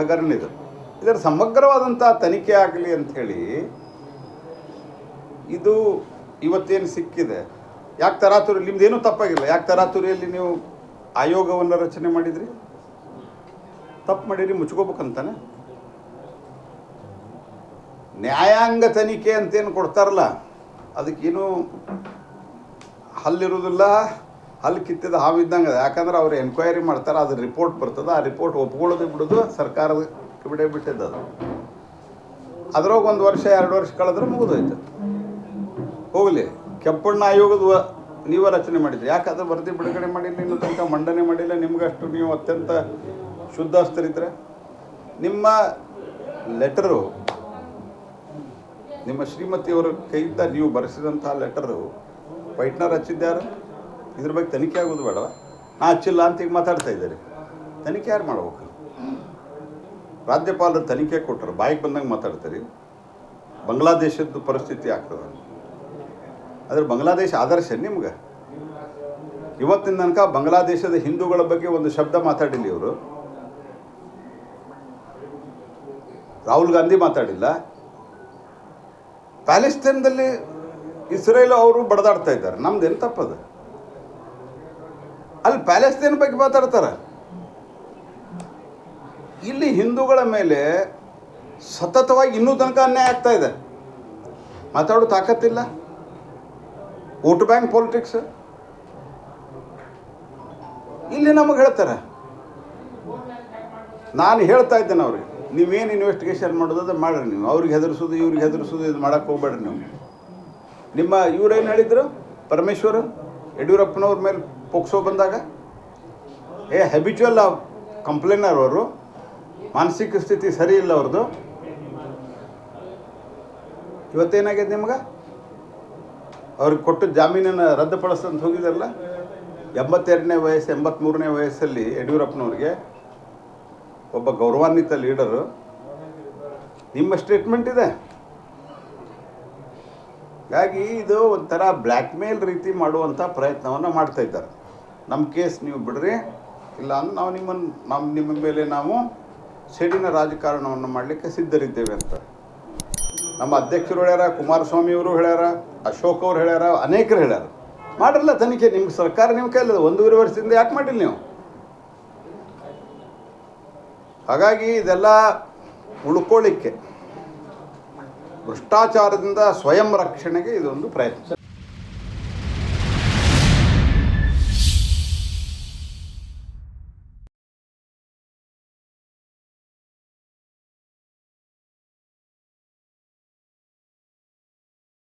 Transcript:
ಹಗರಣ ಇದು ಇದರ ಸಮಗ್ರವಾದಂಥ ತನಿಖೆ ಆಗಲಿ ಅಂಥೇಳಿ ಇದು ಇವತ್ತೇನು ಸಿಕ್ಕಿದೆ? ಯಾಕೆ ತರಾತುರಿ, ನಿಮ್ದೇನೂ ತಪ್ಪಾಗಿಲ್ಲ. ಯಾಕೆ ತರಾತುರಿಯಲ್ಲಿ ನೀವು ಆಯೋಗವನ್ನು ರಚನೆ ಮಾಡಿದ್ರಿ? ತಪ್ಪು ಮಾಡಿರಿ, ಮುಚ್ಕೋಬೇಕಂತಾನೆ? ನ್ಯಾಯಾಂಗ ತನಿಖೆ ಅಂತೇನು ಕೊಡ್ತಾರಲ್ಲ, ಅದಕ್ಕೇನು ಹಲ್ಲಿರೋದಿಲ್ಲ ಹಲ್ಲು ಕಿತ್ತಿದ ಹಾವಿದ್ದಂಗೆ ಇದ್ದಂಗೆ ಯಾಕಂದ್ರೆ ಅವ್ರು ಎನ್ಕ್ವೈರಿ ಮಾಡ್ತಾರೆ, ಅದು ರಿಪೋರ್ಟ್ ಬರ್ತದೆ, ಆ ರಿಪೋರ್ಟ್ ಒಪ್ಕೊಳ್ಳೋದು ಬಿಡೋದು ಸರ್ಕಾರದ ಬಿಡೇ ಬಿಟ್ಟಿದ್ದು ಅದು. ಅದ್ರಾಗ ಒಂದು ವರ್ಷ, ಎರಡು ವರ್ಷ ಕಳೆದ್ರೆ ಮುಗಿದೋಯ್ತು. ಹೋಗಲಿ, ಕೆಂಪಣ್ಣ ಆಯೋಗದ ನೀವು ರಚನೆ ಮಾಡಿದ್ರಿ. ಯಾಕಂದ್ರೆ ವರದಿ ಬಿಡುಗಡೆ ಮಾಡಿಲ್ಲ, ಇನ್ನೂ ತನಕ ಮಂಡನೆ ಮಾಡಿಲ್ಲ, ನಿಮ್ಗಷ್ಟು ನೀವು ಅತ್ಯಂತ ಶುದ್ಧಸ್ಥರಿದ್ರೆ ನಿಮ್ಮ ಲೆಟರು, ನಿಮ್ಮ ಶ್ರೀಮತಿಯವರ ಕೈಯಿಂದ ನೀವು ಬರೆಸಿದಂಥ ಲೆಟರು, ವೈಟ್ನರ್ ಹಚ್ಚಿದ್ಯಾರು? ಇದ್ರ ಬಗ್ಗೆ ತನಿಖೆ ಆಗೋದು ಬೇಡವ? ನಾ ಹಚ್ಚಿಲ್ಲ ಅಂತ ಈಗ ಮಾತಾಡ್ತಾ ಇದ್ದಾರೆ ತನಿಖೆ ಯಾರು ಮಾಡ್ಬೇಕು? ರಾಜ್ಯಪಾಲರು ತನಿಖೆ ಕೊಟ್ಟರು, ಬಾಯಿಗೆ ಬಂದಂಗೆ ಮಾತಾಡ್ತಾರೆ. ಬಾಂಗ್ಲಾದೇಶದ್ದು ಪರಿಸ್ಥಿತಿ ಆಗ್ತದೆ. ಆದರೆ ಬಾಂಗ್ಲಾದೇಶ ಆದರ್ಶ ನಿಮ್ಗೆ? ಇವತ್ತಿನ ತನಕ ಬಾಂಗ್ಲಾದೇಶದ ಹಿಂದೂಗಳ ಬಗ್ಗೆ ಒಂದು ಶಬ್ದ ಮಾತಾಡಿಲ್ಲ ಇವರು. ರಾಹುಲ್ ಗಾಂಧಿ ಮಾತಾಡಿಲ್ಲ. ಪ್ಯಾಲೆಸ್ತೇನ್ದಲ್ಲಿ ಇಸ್ರೇಲ್ ಅವರು ಬಡದಾಡ್ತಾ ಇದ್ದಾರೆ. ನಮ್ದು ತಪ್ಪದು? ಅಲ್ಲಿ ಪ್ಯಾಲೆಸ್ತೇನ್ ಬಗ್ಗೆ ಮಾತಾಡ್ತಾರೆ. ಇಲ್ಲಿ ಹಿಂದೂಗಳ ಮೇಲೆ ಸತತವಾಗಿ ಇನ್ನೂ ತನಕ ಅನ್ಯಾಯ ಆಗ್ತಾ ಇದೆ. ಮಾತಾಡೋ ತಾಕತ್ತಿಲ್ಲ. Vote bank politics. ಇಲ್ಲಿ ನಮಗೆ ಹೇಳ್ತಾರೆ. ನಾನು ಹೇಳ್ತಾ ಇದ್ದೇನೆ ಅವ್ರಿಗೆ, ನೀವೇನು ಇನ್ವೆಸ್ಟಿಗೇಷನ್ ಮಾಡೋದು ಮಾಡ್ರಿ ನೀವು. ಅವ್ರಿಗೆ ಹೆದರಿಸೋದು, ಇವ್ರಿಗೆ ಹೆದರಿಸೋದು, ಇದು ಮಾಡಕ್ಕೆ ಹೋಗ್ಬೇಡ್ರಿ ನೀವು. ನಿಮ್ಮ ಇವ್ರೇನು ಹೇಳಿದ್ರು? ಪರಮೇಶ್ವರ್, ಯಡಿಯೂರಪ್ಪನವ್ರ ಮೇಲೆ ಪೋಕ್ಸೋ ಬಂದಾಗ? ಏ ಹ್ಯಾಬಿಚುವಲ್ ಕಂಪ್ಲೇನರ್ ಅವರು. ಮಾನಸಿಕ ಸ್ಥಿತಿ ಸರಿ ಇಲ್ಲ ಅವ್ರದ್ದು. ಇವತ್ತೇನಾಗಿದೆ ನಿಮ್ಗೆ? ಅವ್ರಿಗೆ ಕೊಟ್ಟು ಜಾಮೀನನ್ನು ರದ್ದುಪಡಿಸ್ತಂತ ಹೋಗಿದಾರಲ್ಲ? ಎಂಬತ್ತೆರಡನೇ ವಯಸ್ಸು ಎಂಬತ್ತ್ಮೂರನೇ ವಯಸ್ಸಲ್ಲಿ ಯಡಿಯೂರಪ್ಪನವ್ರಿಗೆ ಒಬ್ಬ ಗೌರವಾನ್ವಿತ ಲೀಡರು ನಿಮ್ಮ ಸ್ಟೇಟ್ಮೆಂಟ್ ಇದೆ. ಹಾಗಾಗಿ ಇದು ಒಂಥರ ಬ್ಲ್ಯಾಕ್ಮೇಲ್ ರೀತಿ ಮಾಡುವಂಥ ಪ್ರಯತ್ನವನ್ನು ಮಾಡ್ತಾ ಇದ್ದಾರೆ. ನಮ್ಮ ಕೇಸ್ ನೀವು ಬಿಡ್ರಿ. ಇಲ್ಲ ಅಂದ್ರೆ ನಾವು ನಿಮ್ಮನ್ನು ನಮ್ಮ ನಿಮ್ಮ ಮೇಲೆ ನಾವು ಸಿಡಿನ ರಾಜಕಾರಣವನ್ನು ಮಾಡಲಿಕ್ಕೆ ಸಿದ್ಧರಿದ್ದೇವೆ ಅಂತ. ನಮ್ಮ ಅಧ್ಯಕ್ಷರು ಹೇಳ್ಯಾರ, ಕುಮಾರಸ್ವಾಮಿ ಅವರು ಹೇಳ್ಯಾರ, ಅಶೋಕ್ ಅವ್ರು ಹೇಳ್ಯಾರ, ಅನೇಕರು ಹೇಳ್ಯಾರ. ಮಾಡಿರಲ್ಲ ತನಿಖೆ, ನಿಮ್ಗೆ ಸರ್ಕಾರ ನಿಮ್ಮ ಕೈಲ್ಲ ಒಂದೂವರೆ ವರ್ಷದಿಂದ ಯಾಕೆ ಮಾಡಿಲ್ಲ ನೀವು? ಹಾಗಾಗಿ ಇದೆಲ್ಲ ಉಳ್ಕೊಳ್ಳಿಕ್ಕೆ ಭ್ರಷ್ಟಾಚಾರದಿಂದ ಸ್ವಯಂ ರಕ್ಷಣೆಗೆ ಇದೊಂದು ಪ್ರಯತ್ನ.